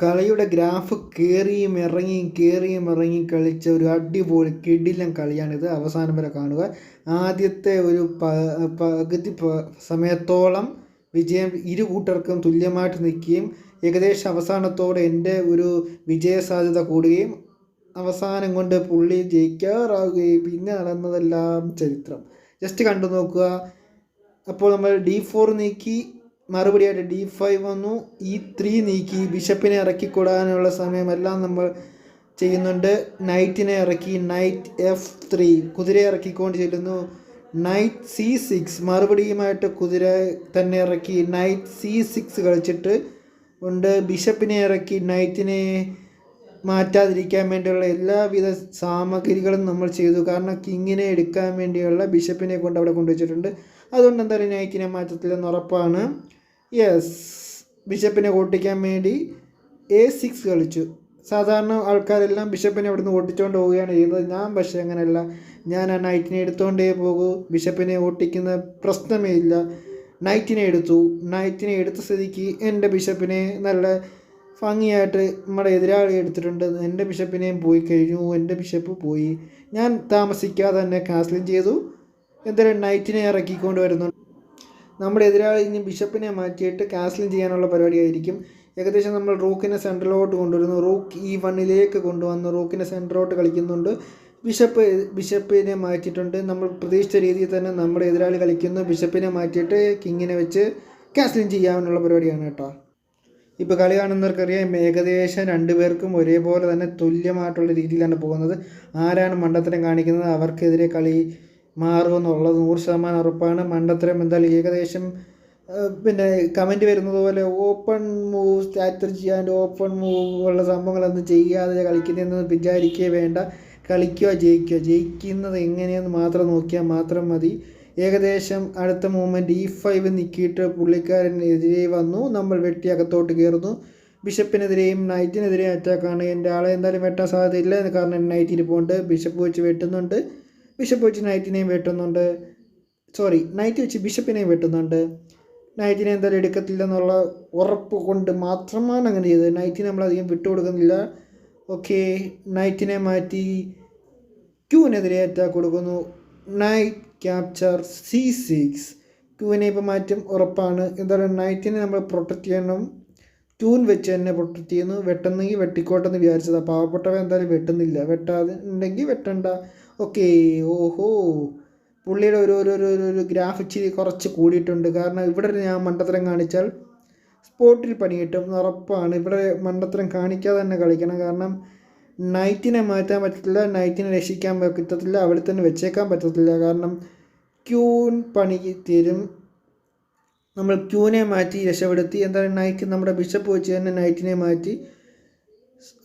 കളിയുടെ ഗ്രാഫ് കയറിയും ഇറങ്ങിയും കയറിയും ഇറങ്ങിയും കളിച്ച ഒരു അടിപൊളി കിടിലം കളിയാണിത്. അവസാനം വരെ കാണുക. ആദ്യത്തെ ഒരു പകുതി സമയത്തോളം വിജയം ഇരു കൂട്ടർക്കും തുല്യമായിട്ട് നിൽക്കുകയും ഏകദേശം അവസാനത്തോടെ എന്റെ ഒരു വിജയ സാധ്യത കൂടുകയും അവസാനം കൊണ്ട് പുള്ളി ജയിക്കാറാവുകയും പിന്നെ നടന്നതെല്ലാം ചരിത്രം. ജസ്റ്റ് കണ്ടു നോക്കുക. അപ്പോൾ നമ്മൾ ഡി ഫോർ നീക്കി. മറുപടിയായിട്ട് ഡി ഫൈവ് വന്നു. ഇ ത്രീ നീക്കി ബിഷപ്പിനെ ഇറക്കി കൊടുക്കാനുള്ള സമയമെല്ലാം നമ്മൾ ചെയ്യുന്നുണ്ട്. നൈറ്റിനെ ഇറക്കി നൈറ്റ് എഫ് ത്രീ. കുതിരയെ ഇറക്കിക്കൊണ്ട് ചെല്ലുന്നു. Night C six. മറുപടിയുമായിട്ട് കുതിര തന്നെ ഇറക്കി നൈറ്റ് സി സിക്സ് കളിച്ചിട്ട് ഉണ്ട്. ബിഷപ്പിനെ ഇറക്കി നൈറ്റിനെ മാറ്റാതിരിക്കാൻ വേണ്ടിയുള്ള എല്ലാവിധ സാമഗ്രികളും നമ്മൾ ചെയ്തു. കാരണം കിങ്ങിനെ എടുക്കാൻ വേണ്ടിയുള്ള ബിഷപ്പിനെ കൊണ്ട് അവിടെ കൊണ്ടുവച്ചിട്ടുണ്ട്. അതുകൊണ്ട് എന്തായാലും നൈറ്റിനെ മാറ്റത്തില്ലെന്ന് ഉറപ്പാണ്. യെസ് ബിഷപ്പിനെ ഓട്ടിക്കാൻ വേണ്ടി എ സിക്സ് കളിച്ചു. സാധാരണ ആൾക്കാരെല്ലാം ബിഷപ്പിനെ അവിടുന്ന് ഓട്ടിച്ചുകൊണ്ട് പോവുകയാണ് ചെയ്യുന്നത്. ഞാൻ പക്ഷേ അങ്ങനെയല്ല. ഞാൻ ആ നൈറ്റിനെ എടുത്തുകൊണ്ടേ പോകൂ. ബിഷപ്പിനെ ഓട്ടിക്കുന്ന പ്രശ്നമേ ഇല്ല. നൈറ്റിനെ എടുത്തു. നൈറ്റിനെ എടുത്ത സ്ഥിതിക്ക് എന്റെ ബിഷപ്പിനെ നല്ല ഭംഗിയായിട്ട് നമ്മുടെ എതിരാളി എടുത്തിട്ടുണ്ട്. എന്റെ ബിഷപ്പിനെയും പോയി കഴിഞ്ഞു. എന്റെ ബിഷപ്പ് പോയി. ഞാൻ താമസിക്കാതെ തന്നെ കാസ്ലിംഗ് ചെയ്തു. എന്തായാലും നൈറ്റിനെ ഇറക്കിക്കൊണ്ട് വരുന്നു. നമ്മുടെ എതിരാളി ഇനി ബിഷപ്പിനെ മാറ്റിയിട്ട് കാസ്ലിംഗ് ചെയ്യാനുള്ള പരിപാടിയായിരിക്കും. ഏകദേശം നമ്മൾ റൂക്കിനെ സെൻട്രലോട്ട് കൊണ്ടുവരുന്നു. റൂക്ക് ഈ വണ്ണിലേക്ക് കൊണ്ടുവന്ന് റൂക്കിനെ സെൻട്രലോട്ട് കളിക്കുന്നുണ്ട്. ബിഷപ്പ് ബിഷപ്പിനെ മാറ്റിയിട്ടുണ്ട്. നമ്മൾ പ്രതീക്ഷിച്ച രീതിയിൽ തന്നെ നമ്മുടെ എതിരാളി കളിക്കുന്നു. ബിഷപ്പിനെ മാറ്റിയിട്ട് കിങ്ങിനെ വെച്ച് കാസ്ലിംഗ് ചെയ്യാനുള്ള പരിപാടിയാണ് കേട്ടോ. ഇപ്പോൾ കളി കാണുന്നവർക്കറിയാം ഏകദേശം രണ്ടുപേർക്കും ഒരേപോലെ തന്നെ തുല്യമായിട്ടുള്ള രീതിയിലാണ് പോകുന്നത്. ആരാണ് മണ്ടത്തരം കാണിക്കുന്നത്? അവർക്കെതിരെ കളി മാറുമെന്നുള്ളത് നൂറ് ശതമാനം ഉറപ്പാണ്. മണ്ടത്തരം എന്തായാലും ഏകദേശം പിന്നെ കമന്റ് വരുന്നത് പോലെ open move strategy and open move ഉള്ള സംഭവങ്ങളൊന്നും ചെയ്യാതെ കളിക്കുന്നതെന്ന് വിചാരിക്കുകയേ വേണ്ട. കളിക്കുക ജയിക്കുക ജയിക്കുന്നത് എങ്ങനെയെന്ന് മാത്രം നോക്കിയാൽ മാത്രം മതി. ഏകദേശം അടുത്ത മൂവ്മെന്റ് ഇ ഫൈവ് നിൽക്കിയിട്ട് പുള്ളിക്കാരനെതിരെ വന്നു. നമ്മൾ വെട്ടി അകത്തോട്ട് കയറുന്നു. ബിഷപ്പിനെതിരെയും നൈറ്റിനെതിരെയും അറ്റാക്കാണ് എന്റെ ആളെ എന്തായാലും വെട്ടാൻ സാധ്യതയില്ല. കാരണം നൈറ്റ് ഇരിപ്പുണ്ട്. ബിഷപ്പ് വെച്ച് വെട്ടുന്നുണ്ട്. ബിഷപ്പ് വെച്ച് നൈറ്റിനെയും വെട്ടുന്നുണ്ട്. സോറി നൈറ്റ് വെച്ച് ബിഷപ്പിനെയും വെട്ടുന്നുണ്ട്. നൈറ്റിനെ എന്തായാലും എടുക്കത്തില്ലെന്നുള്ള ഉറപ്പ് കൊണ്ട് മാത്രമാണ് അങ്ങനെ ചെയ്തത്. നൈറ്റിനെ നമ്മളധികം വിട്ടുകൊടുക്കുന്നില്ല ഓക്കെ നൈറ്റിനെ മാറ്റി ക്യൂവിനെതിരെ അറ്റാക്ക് കൊടുക്കുന്നു. നൈറ്റ് ക്യാപ്ചർ സി സിക്സ് ക്യൂവിനെ ഇപ്പോൾ മാറ്റും ഉറപ്പാണ്. എന്തായാലും നൈറ്റിനെ നമ്മൾ പ്രൊട്ടക്റ്റ് ചെയ്യണം. ട്യൂൺ വെച്ച് തന്നെ പ്രൊട്ടക്റ്റ് ചെയ്യുന്നു. വെട്ടുന്നെങ്കിൽ വെട്ടിക്കോട്ടെന്ന് വിചാരിച്ചതാണ് പാവപ്പെട്ടവ എന്തായാലും വെട്ടുന്നില്ല. വെട്ടാതെ ഉണ്ടെങ്കിൽ വെട്ടണ്ട. ഓക്കെ ഓഹോ. പുള്ളിയുടെ ഒരു ഒരു ഒരു ഒരു- ഗ്രാഫ് ഇച്ചിരി കുറച്ച് കൂടിയിട്ടുണ്ട്. കാരണം ഇവിടെ ഞാൻ മണ്ടത്തരം കാണിച്ചാൽ സ്പോട്ടിൽ പണി കിട്ടും ഉറപ്പാണ്. ഇവിടെ മണ്ടത്തരം കാണിക്കാതെ തന്നെ കളിക്കണം. കാരണം നൈറ്റിനെ മാറ്റാൻ പറ്റത്തില്ല നൈറ്റിനെ രക്ഷിക്കാൻ പറ്റത്തില്ല അവിടെ തന്നെ വെച്ചേക്കാൻ പറ്റത്തില്ല. കാരണം ക്യൂൻ പണി തീരും. നമ്മൾ ക്യൂനെ മാറ്റി രക്ഷപ്പെടുത്തി. എന്തായാലും നൈറ്റ് നമ്മുടെ ബിഷപ്പ് വെച്ച് തന്നെ നൈറ്റിനെ മാറ്റി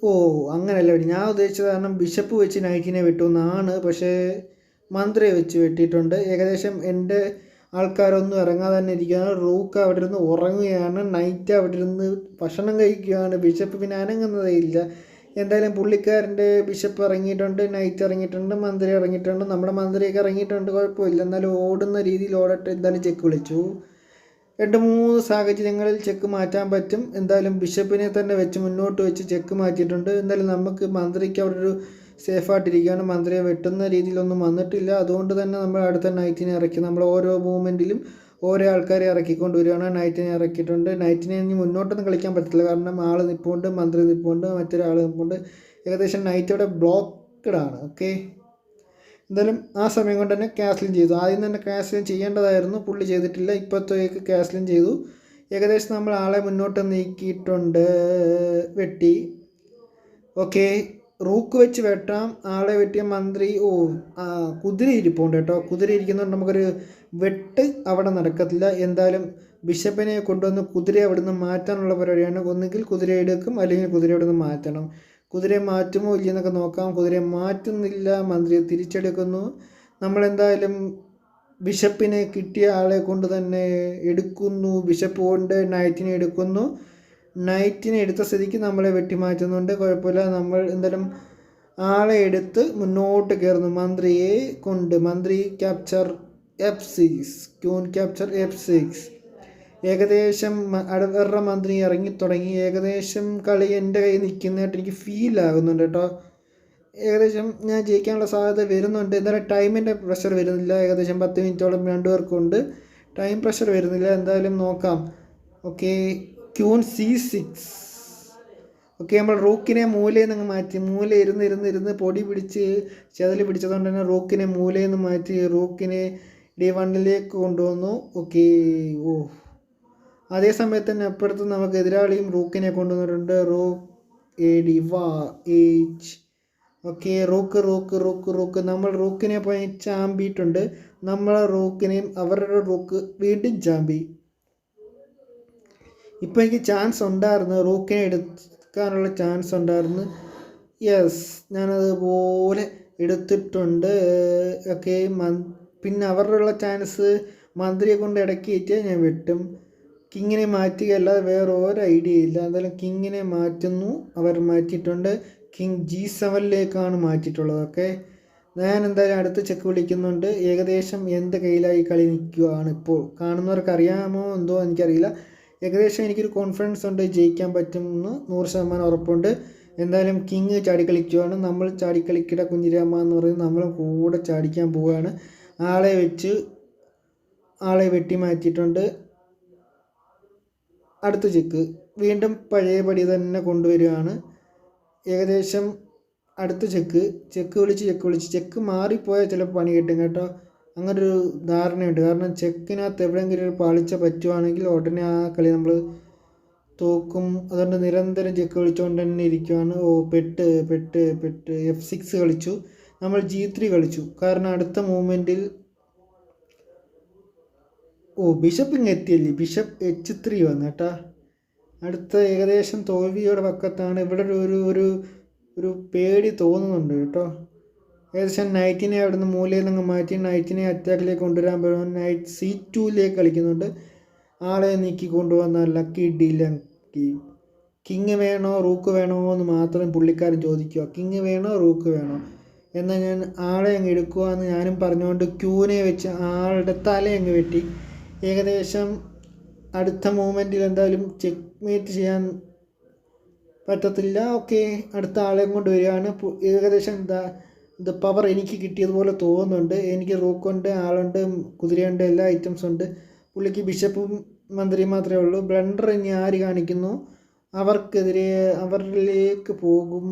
ഓ അങ്ങനെയല്ല വെട്ടി ഞാൻ ഉദ്ദേശിച്ചത് കാരണം ബിഷപ്പ് വെച്ച് നൈറ്റിനെ വെട്ടുമെന്നാണ്. പക്ഷേ മന്ത്രിയെ വെച്ച് വെട്ടിയിട്ടുണ്ട്. ഏകദേശം എന്റെ ആൾക്കാരൊന്നും ഇറങ്ങാതെ തന്നെ ഇരിക്കുകയാണ്. റൂക്ക് അവിടെ ഇരുന്ന് ഉറങ്ങുകയാണ്. നൈറ്റ് അവിടെ ഇരുന്ന് ഭക്ഷണം കഴിക്കുകയാണ്. ബിഷപ്പ് പിന്നെ അനങ്ങുന്നതേ ഇല്ല. എന്തായാലും പുള്ളിക്കാരന്റെ ബിഷപ്പ് ഇറങ്ങിയിട്ടുണ്ട്. നൈറ്റ് ഇറങ്ങിയിട്ടുണ്ട്. മന്ത്രി ഇറങ്ങിയിട്ടുണ്ട്. നമ്മുടെ മന്ത്രിയൊക്കെ ഇറങ്ങിയിട്ടുണ്ട്. കുഴപ്പമില്ല. എന്നാലും ഓടുന്ന രീതിയിൽ ഓടട്ടെ. എന്തായാലും ചെക്ക് വിളിച്ചു. രണ്ട് മൂന്ന് സാഹചര്യങ്ങളിൽ ചെക്ക് മാറ്റാൻ പറ്റും. എന്തായാലും ബിഷപ്പിനെ തന്നെ വെച്ച് മുന്നോട്ട് വെച്ച് ചെക്ക് മാറ്റിയിട്ടുണ്ട്. എന്തായാലും നമുക്ക് മന്ത്രിക്ക് അവിടെ ഒരു സേഫായിട്ടിരിക്കുകയാണ് മന്ത്രിയെ വെട്ടുന്ന രീതിയിലൊന്നും വന്നിട്ടില്ല. അതുകൊണ്ട് തന്നെ നമ്മൾ അടുത്ത നൈറ്റിനെ ഇറക്കി നമ്മൾ ഓരോ മൂവ്മെന്റിലും ഓരോ ആൾക്കാരെ ഇറക്കിക്കൊണ്ട് വരികയാണ്. നൈറ്റിനെ ഇറക്കിയിട്ടുണ്ട്. നൈറ്റിനെ ഇനി മുന്നോട്ടൊന്നും കളിക്കാൻ പറ്റത്തില്ല. കാരണം ആൾ നിൽപ്പുണ്ട് മന്ത്രി നിൽപ്പുണ്ട് മറ്റൊരാൾ നിൽപ്പുണ്ട് ഏകദേശം നൈറ്റ് അവിടെ ബ്ലോക്കഡ് ആണ് ഓക്കെ? എന്തായാലും ആ സമയം കൊണ്ട് തന്നെ ക്യാസ്ലിൻ ചെയ്തു. ആദ്യം തന്നെ ക്യാസ്ലിൻ ചെയ്യേണ്ടതായിരുന്നു. പുള്ളി ചെയ്തിട്ടില്ല. ഇപ്പോഴത്തേക്ക് ക്യാസ്ലിൻ ചെയ്തു. ഏകദേശം നമ്മൾ ആളെ മുന്നോട്ട് നീക്കിയിട്ടുണ്ട്. വെട്ടി. ഓക്കെ റൂക്ക് വെച്ച് വെട്ടാം. ആളെ വെട്ടിയ മന്ത്രി ഓ കുതിര ഇരിപ്പുണ്ട് കേട്ടോ. കുതിര ഇരിക്കുന്നതുകൊണ്ട് നമുക്കൊരു വെട്ട് അവിടെ നടക്കത്തില്ല. എന്തായാലും ബിഷപ്പിനെ കൊണ്ടുവന്ന് കുതിരയെ അവിടുന്ന് മാറ്റാനുള്ള പരിപാടിയാണ്. ഒന്നുകിൽ കുതിര എടുക്കും അല്ലെങ്കിൽ കുതിര അവിടുന്ന് മാറ്റണം. കുതിരയെ മാറ്റുമോ ഇല്ലെന്നൊക്കെ നോക്കാം. കുതിരയെ മാറ്റുന്നില്ല. മന്ത്രിയെ തിരിച്ചെടുക്കുന്നു. നമ്മളെന്തായാലും ബിഷപ്പിനെ കിട്ടിയ ആളെ കൊണ്ട് തന്നെ എടുക്കുന്നു. ബിഷപ്പ് കൊണ്ട് നൈറ്റിനെ എടുക്കുന്നു. നൈറ്റിനെ എടുത്ത സ്ഥിതിക്ക് നമ്മളെ വെട്ടിമാറ്റുന്നുണ്ട്. കുഴപ്പമില്ല. നമ്മൾ എന്തായാലും ആളെ എടുത്ത് മുന്നോട്ട് കയറുന്നു. മന്ത്രിയെ കൊണ്ട്. മന്ത്രി capture F six queen capture F six ഏകദേശം മ- അട- വേറൊരു മന്ത്രി ഇറങ്ങി തുടങ്ങി. ഏകദേശം കളി എന്റെ കയ്യിൽ നിൽക്കുന്നതായിട്ട് എനിക്ക് ഫീൽ ആകുന്നുണ്ട് കേട്ടോ. ഏകദേശം ഞാൻ ജയിക്കാനുള്ള സാധ്യത വരുന്നുണ്ട്. എന്തായാലും ടൈമിന്റെ പ്രഷർ വരുന്നില്ല. ഏകദേശം പത്ത് മിനിറ്റോളം പേർക്കുണ്ട് ടൈം പ്രഷർ വരുന്നില്ല. എന്തായാലും നോക്കാം. Okay queen C six okay നമ്മൾ റൂക്കിനെ മൂലയിൽ നിന്ന് മാറ്റി. മൂല ഇരുന്ന് ഇരുന്ന് ഇരുന്ന് പൊടി പിടിച്ച് ചെതൽ പിടിച്ചതുകൊണ്ട് തന്നെ റൂക്കിനെ മൂലയിൽ നിന്ന് മാറ്റി റൂക്കിനെ ഡി വണ്ണിലേക്ക് കൊണ്ടുവന്നു. ഓക്കെ ഓ. അതേ സമയത്ത് തന്നെ അപ്പുറത്ത് നമുക്ക് എതിരാളിയും റൂക്കിനെ കൊണ്ടുവന്നിട്ടുണ്ട്. റൂക്ക് എ ഡി വാ H okay rook rook rook rook. നമ്മൾ റൂക്കിനെ പോയി ചാമ്പിയിട്ടുണ്ട്. നമ്മളെ റൂക്കിനെയും അവരുടെ റൂക്ക് വീണ്ടും ചാമ്പി. ഇപ്പോൾ എനിക്ക് ചാൻസ് ഉണ്ടായിരുന്നു. റൂക്കിനെ എടുക്കാനുള്ള ചാൻസ് ഉണ്ടായിരുന്നു. യെസ് ഞാനതുപോലെ എടുത്തിട്ടുണ്ട്. ഓക്കെ മന് പിന്നെ അവരുടെ ചാൻസ് മന്ത്രിയെ കൊണ്ട് ഇടക്കിയിട്ട് ഞാൻ വെട്ടും. കിങ്ങിനെ മാറ്റുകയല്ലാതെ വേറെ ഒരു ഐഡിയ ഇല്ല. എന്തായാലും കിങ്ങിനെ മാറ്റുന്നു. അവർ മാറ്റിയിട്ടുണ്ട്. കിങ് ജി സെവനിലേക്കാണ് മാറ്റിയിട്ടുള്ളത്. ഓക്കെ ഞാൻ എന്തായാലും അടുത്ത ചെക്ക് വിളിക്കുന്നുണ്ട്. ഏകദേശം എന്റെ കയ്യിലായി കളി നിൽക്കുകയാണ് ഇപ്പോൾ? കാണുന്നവർക്ക് അറിയാമോ എന്തോ എനിക്കറിയില്ല. ഏകദേശം എനിക്കൊരു കോൺഫിഡൻസ് ഉണ്ട്. ജയിക്കാൻ പറ്റുമെന്ന് നൂറ് ശതമാനം ഉറപ്പുണ്ട്. എന്തായാലും കിങ് ചാടിക്കളിക്കുകയാണ് നമ്മൾ ചാടിക്കളിക്കട കുഞ്ഞിരാമ എന്ന് പറയുന്നത് നമ്മൾ കൂടെ ചാടിക്കാൻ പോവുകയാണ്. ആളെ വെച്ച് ആളെ വെട്ടി മാറ്റിയിട്ടുണ്ട് അടുത്ത ചെക്ക് വീണ്ടും പഴയപടി തന്നെ കൊണ്ടുവരികയാണ്. ഏകദേശം അടുത്ത ചെക്ക് ചെക്ക് വിളിച്ച് ചെക്ക് വിളിച്ച്. ചെക്ക് മാറിപ്പോയാൽ ചില പണി കിട്ടും കേട്ടോ. അങ്ങനൊരു ധാരണയുണ്ട്. കാരണം ചെക്കിനകത്ത് എവിടെയെങ്കിലും ഒരു പാളിച്ച പറ്റുവാണെങ്കിൽ ഉടനെ ആ കളി നമ്മൾ തോക്കും. അതുകൊണ്ട് നിരന്തരം ചെക്ക് വിളിച്ചുകൊണ്ട് തന്നെ ഇരിക്കുവാണ്. ഓ പെട്ട് പെട്ട് പെട്ട്. എഫ് സിക്സ് കളിച്ചു. നമ്മൾ ജി ത്രീ കളിച്ചു. കാരണം അടുത്ത മൂവ്മെന്റിൽ ഓ ബിഷപ്പ് ഇങ്ങ് എത്തിയല്ലേ? ബിഷപ്പ് എച്ച് ത്രീ വന്നു കേട്ടാ. അടുത്ത ഏകദേശം തോൽവിയുടെ പക്കത്താണ് ഇവിടെ ഒരു ഒരു ഒരു പേടി തോന്നുന്നുണ്ട് കേട്ടോ. ഏകദേശം നൈറ്റിനെ അവിടെ നിന്ന് മൂലയിൽ നിന്ന് മാറ്റി നൈറ്റിനെ അറ്റാക്കിലേക്ക് കൊണ്ടുവരാൻ പറ്റും നൈറ്റ് സി ടുവിലേക്ക് കളിക്കുന്നുണ്ട്. ആളെ നീക്കി കൊണ്ടുവന്ന ലക്കി ഡി ലക്കി കിങ് വേണോ റൂക്ക് വേണോ എന്ന് മാത്രം പുള്ളിക്കാരൻ ചോദിക്കുക. കിങ് വേണോ റൂക്ക് വേണോ? എന്നാൽ ഞാൻ ആളെ അങ്ങ് എടുക്കുക എന്ന് ഞാനും പറഞ്ഞുകൊണ്ട് ക്യൂനെ വെച്ച് ആളുടെ തല അങ്ങ് വെട്ടി. ഏകദേശം അടുത്ത മൂമെന്റിൽ എന്തായാലും ചെക്ക് മേറ്റ് ചെയ്യാൻ പറ്റത്തില്ല. ഓക്കെ അടുത്ത ആളെയും കൊണ്ട് വരികയാണ്. ഏകദേശം എന്താ ഇത് പവർ എനിക്ക് കിട്ടിയതുപോലെ തോന്നുന്നുണ്ട്. എനിക്ക് റൂക്കുണ്ട് ആളുണ്ട് കുതിരയുണ്ട് എല്ലാ ഐറ്റംസും ഉണ്ട്. പുള്ളിക്ക് ബിഷപ്പും മന്ത്രിയും മാത്രമേ ഉള്ളൂ. ബ്ലണ്ടർ ഇനി ആര് കാണിക്കുന്നു? അവർക്കെതിരെ അവരിലേക്ക് പോകും.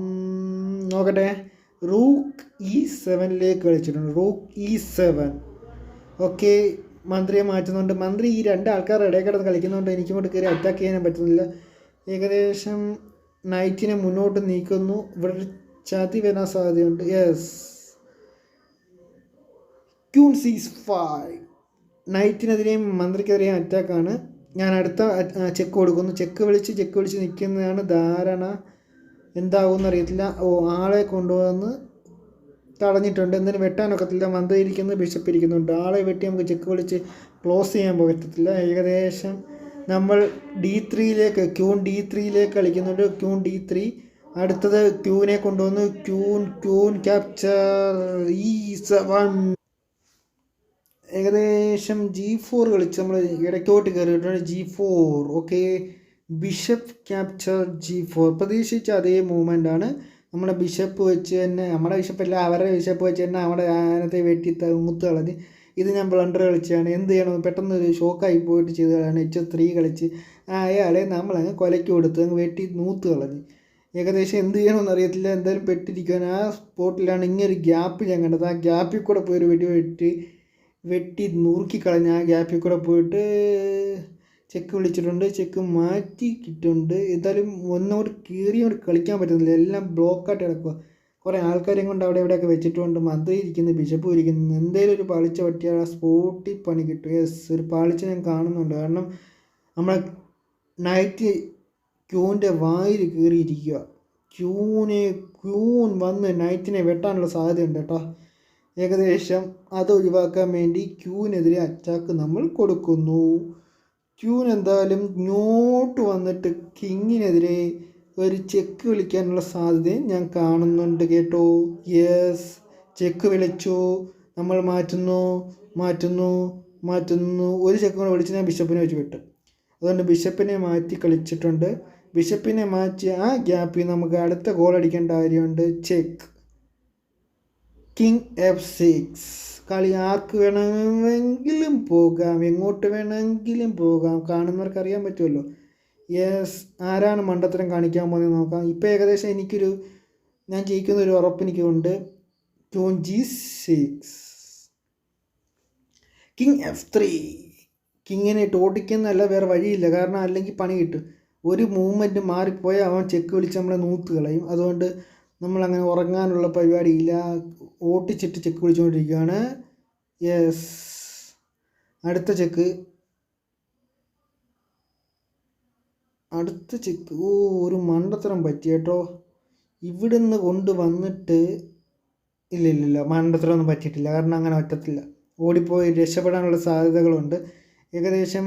നോക്കട്ടെ. റൂക്ക് ഇ സെവനിലേക്ക് കളിച്ചിട്ടുണ്ട്. റൂക്ക് ഇ സെവൻ ഓക്കെ മന്ത്രിയെ മാറ്റുന്നുണ്ട്. മന്ത്രി ഈ രണ്ട് ആൾക്കാർ ഇടയിൽ കിടന്ന് കളിക്കുന്നതുകൊണ്ട് എനിക്കിങ്ങോട്ട് കയറി അറ്റാക്ക് ചെയ്യാനും പറ്റുന്നില്ല. ഏകദേശം നൈറ്റിനെ മുന്നോട്ട് നീക്കുന്നു. ഇവിടെ ചതി വരാൻ സാധ്യതയുണ്ട്. യെസ് ക്യൂൺ സീസ് ഫൈവ് നൈറ്റിനെതിരെയും മന്ത്രിക്കെതിരെയും അറ്റാക്കാണ് ഞാൻ അടുത്ത ചെക്ക് കൊടുക്കുന്നു. ചെക്ക് വിളിച്ച് ചെക്ക് വിളിച്ച് നിൽക്കുന്നതാണ് ധാരണ. എന്താകുമെന്ന് അറിയത്തില്ല. ഓ ആളെ കൊണ്ടുവന്ന് തടഞ്ഞിട്ടുണ്ട്. എന്തിനും വെട്ടാനൊക്കത്തില്ല. മന്ത്രി ഇരിക്കുന്നു ബിഷപ്പ് ഇരിക്കുന്നുണ്ട്. ആളെ വെട്ടി നമുക്ക് ചെക്ക് വിളിച്ച് ക്ലോസ് ചെയ്യാൻ പറ്റത്തില്ല. ഏകദേശം നമ്മൾ ഡി ത്രീയിലേക്ക് ക്യൂൺ ഡി ത്രീയിലേക്ക് കളിക്കുന്നുണ്ട്. Queen D three. അടുത്തത് ക്യൂവിനെ കൊണ്ടുവന്ന്. Queen queen capture E seven ഏകദേശം ജി ഫോർ കളിച്ച് നമ്മൾ ഇടയ്ക്കോട്ട് കയറിയിട്ടുണ്ട്. G four. Okay. Bishop capture G four. പ്രതീക്ഷിച്ച അതേ മൂവ്മെന്റ് ആണ് നമ്മുടെ ബിഷപ്പ് വെച്ച് തന്നെ നമ്മുടെ ബിഷപ്പല്ല അവരുടെ ബിഷപ്പ് വെച്ച് തന്നെ അവിടെ ആനത്തെ വെട്ടി മുത്ത് കളഞ്ഞ് ഇത് ഞാൻ ബ്ലണ്ടർ കളിച്ചാണ്. എന്ത് ചെയ്യണം? പെട്ടെന്ന് ഒരു ഷോക്കായി പോയിട്ട് ചെയ്തതാണ്. എച്ച് ത്രീ കളിച്ച് അയാളെ നമ്മളങ്ങ് കൊലയ്ക്ക് കൊടുത്ത് അങ്ങ് വെട്ടി നൂത്ത് കളഞ്ഞ്. ഏകദേശം എന്ത് ചെയ്യണമെന്ന് അറിയത്തില്ല. എന്തായാലും പെട്ടിരിക്കാൻ ആ സ്പോട്ടിലാണ് ഇങ്ങനൊരു ഗ്യാപ്പ് ഞാൻ കണ്ടത്. ആ ഗ്യാപ്പിൽ കൂടെ പോയി ഒരു വെടി വെട്ടി വെട്ടി നുറുക്കി കളഞ്ഞ് ആ ഗ്യാപ്പിൽ കൂടെ പോയിട്ട് ചെക്ക് വിളിച്ചിട്ടുണ്ട് ചെക്ക് മാറ്റി കിട്ടുന്നുണ്ട് എന്തായാലും ഒന്നുകൂടി കീറി അങ്ങോട്ട് കളിക്കാൻ പറ്റുന്നില്ല. എല്ലാം ബ്ലോക്കായിട്ട് കിടക്കുക കുറേ ആൾക്കാരെയും കൊണ്ട് അവിടെ ഇവിടെയൊക്കെ വെച്ചിട്ടുണ്ട്. മന്ത്രി ഇരിക്കുന്നു ബിഷപ്പ് ഇരിക്കുന്നു. എന്തേലും ഒരു പാളിച്ച പറ്റിയാൽ ആ സ്പോട്ടിൽ പണി കിട്ടും. യെസ് ഒരു പാളിച്ച ഞാൻ കാണുന്നുണ്ട്. കാരണം നമ്മളെ നൈറ്റ് ക്യൂവിന്റെ വായിൽ കയറിയിരിക്കുക ക്യൂനെ ക്യൂൻ വന്ന് നൈറ്റിനെ വെട്ടാനുള്ള സാധ്യതയുണ്ട് കേട്ടോ. ഏകദേശം അത് ഒഴിവാക്കാൻ വേണ്ടി ക്യൂവിനെതിരെ അറ്റാക്ക് നമ്മൾ കൊടുക്കുന്നു. ക്യൂൻ എന്തായാലും ഇങ്ങോട്ട് വന്നിട്ട് കിങ്ങിനെതിരെ ഒരു ചെക്ക് വിളിക്കാനുള്ള സാധ്യത ഞാൻ കാണുന്നുണ്ട് കേട്ടോ. യെസ് ചെക്ക് വിളിച്ചു. നമ്മൾ മാറ്റുന്നു മാറ്റുന്നു മാറ്റുന്നു. ഒരു ചെക്ക് കൂടെ വിളിച്ച് ഞാൻ ബിഷപ്പിനെ വെച്ച് വിട്ടു. അതുകൊണ്ട് ബിഷപ്പിനെ മാറ്റി കളിച്ചിട്ടുണ്ട്. ബിഷപ്പിനെ മാറ്റി ആ ഗ്യാപ്പിൽ നമുക്ക് അടുത്ത ഗോൾ അടിക്കേണ്ട കാര്യമുണ്ട്. ചെക്ക് കിങ് എഫ് സിക്സ് കളി ആർക്ക് വേണമെങ്കിലും പോകാം എങ്ങോട്ട് വേണമെങ്കിലും പോകാം. കാണുന്നവർക്ക് അറിയാൻ പറ്റുമല്ലോ. യെസ് ആരാണ് മണ്ടത്തരം കാണിക്കാൻ പോകുന്നത് നോക്കാം. ഇപ്പോൾ ഏകദേശം എനിക്കൊരു ഞാൻ ജയിക്കുന്ന ഒരു ഉറപ്പ് എനിക്കുണ്ട്. Twenty six. King F three. കിങ്ങിനെ ടോട്ടിക്കുന്നല്ല വേറെ വഴിയില്ല. കാരണം അല്ലെങ്കിൽ പണി കിട്ടും. ഒരു മൂവ്മെന്റ് മാറിപ്പോയാൽ അവൻ ചെക്ക് വിളിച്ച് നമ്മളെ നൂത്ത് കളയും. അതുകൊണ്ട് നമ്മളങ്ങനെ ഉറങ്ങാനുള്ള പരിപാടിയില്ല. ഓട്ടിച്ചിട്ട് ചെക്ക് വിളിച്ചുകൊണ്ടിരിക്കുകയാണ് യെസ് അടുത്ത ചെക്ക്. അടുത്ത ചെക്ക്. ഓ ഒരു മണ്ടത്തരം പറ്റി കേട്ടോ. ഇവിടുന്ന് കൊണ്ട് വന്നിട്ട് ഇല്ല ഇല്ല ഇല്ല. മണ്ടത്തരമൊന്നും പറ്റിയിട്ടില്ല. കാരണം അങ്ങനെ പറ്റത്തില്ല. ഓടിപ്പോയി രക്ഷപ്പെടാനുള്ള സാധ്യതകളുണ്ട്. ഏകദേശം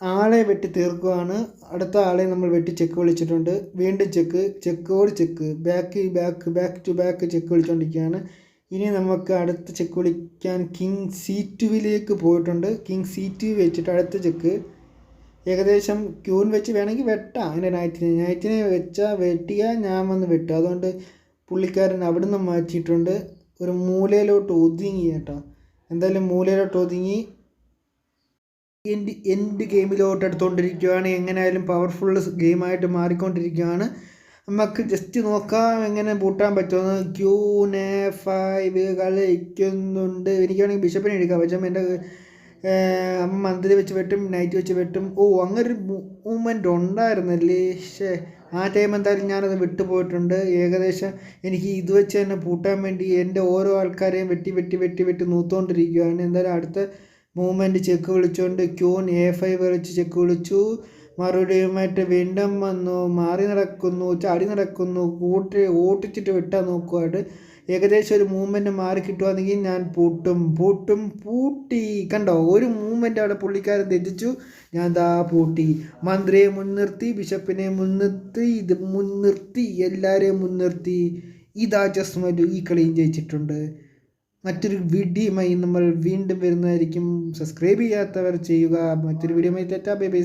ആളെ വെട്ടി തീർക്കുകയാണ് അടുത്ത ആളെ നമ്മൾ വെട്ടി ചെക്ക് വിളിച്ചിട്ടുണ്ട്. വീണ്ടും check ചെക്കോട് check back back back to back check വിളിച്ചുകൊണ്ടിരിക്കുകയാണ് ഇനി നമുക്ക് അടുത്ത ചെക്ക് വിളിക്കാൻ കിങ് സി ടുവിലേക്ക് പോയിട്ടുണ്ട്. കിങ് സി ടു വെച്ചിട്ട് അടുത്ത ചെക്ക് ഏകദേശം ക്യൂൻ വെച്ച് വേണമെങ്കിൽ വെട്ടാം. എന്റെ നൈറ്റിനെ നൈറ്റിനെ വെച്ചാൽ വെട്ടിയാൽ ഞാൻ വന്ന് വെട്ടും. അതുകൊണ്ട് പുള്ളിക്കാരൻ അവിടുന്ന് മാറ്റിയിട്ടുണ്ട്. ഒരു മൂലയിലോട്ട് ഒതുങ്ങി കേട്ടോ. എന്തായാലും മൂലയിലോട്ട് ഒതുങ്ങി. എൻഡ് എൻഡ് ഗെയിമിലോട്ട് എടുത്തുകൊണ്ടിരിക്കുകയാണ് എങ്ങനെയായാലും പവർഫുൾ ഗെയിമായിട്ട് മാറിക്കൊണ്ടിരിക്കുകയാണ് നമുക്ക് ജസ്റ്റ് നോക്കാം എങ്ങനെ പൂട്ടാൻ പറ്റുമെന്ന്. ക്യൂനെ ഫൈവ് കളിക്കുന്നുണ്ട്. എനിക്കാണെങ്കിൽ ബിഷപ്പിനെ എടുക്കാം. പക്ഷേ എന്റെ അമ്മ മന്തിൽ വെച്ച് വെട്ടും നൈറ്റ് വെച്ച് വെട്ടും. ഓ അങ്ങനൊരു മൂവ്മെന്റ് ഉണ്ടായിരുന്നല്ലേ? ഷേ ആ ടൈം എന്തായാലും ഞാനത് വിട്ടുപോയിട്ടുണ്ട്. ഏകദേശം എനിക്ക് ഇത് വെച്ച് തന്നെ പൂട്ടാൻ വേണ്ടി എന്റെ ഓരോ ആൾക്കാരെയും വെട്ടി വെട്ടി വെട്ടി വെട്ടി നൂത്തുകൊണ്ടിരിക്കുകയാണ് എന്തായാലും അടുത്ത മൂവ്മെന്റ് ചെക്ക് വിളിച്ചുകൊണ്ട് ക്യൂൺ എ ഫൈവ് വരച്ച് ചെക്ക് വിളിച്ചു. മറുപടിയുമായിട്ട് വീണ്ടും വന്നു. മാറി നടക്കുന്നു ചാടി നടക്കുന്നു. കൂട്ടി ഓട്ടിച്ചിട്ട് വെട്ടാൻ നോക്കുവായിട്ട് ഏകദേശം ഒരു മൂവ്മെന്റ് മാറി കിട്ടുവാണെങ്കിൽ ഞാൻ പൂട്ടും. പൂട്ടും പൂട്ടി. കണ്ടോ? ഒരു മൂവ്മെന്റ് അവിടെ പുള്ളിക്കാരൻ തെറ്റിച്ചു ഞാൻ ദാ പൂട്ടി. മന്ത്രിയെ മുൻനിർത്തി ബിഷപ്പിനെ മുൻനിർത്തി ഇത് മുൻനിർത്തി എല്ലാവരെയും മുൻനിർത്തി. ഇതാ ജസ്മലു ഈ കളിയും ജയിച്ചിട്ടുണ്ട്. മറ്റൊരു വീഡിയോയുമായി നമ്മൾ വീണ്ടും വരുന്നതായിരിക്കും. സബ്സ്ക്രൈബ് ചെയ്യാത്തവർ ചെയ്യുക. മറ്റൊരു വീഡിയോയുമായി തെറ്റാ. Bye bye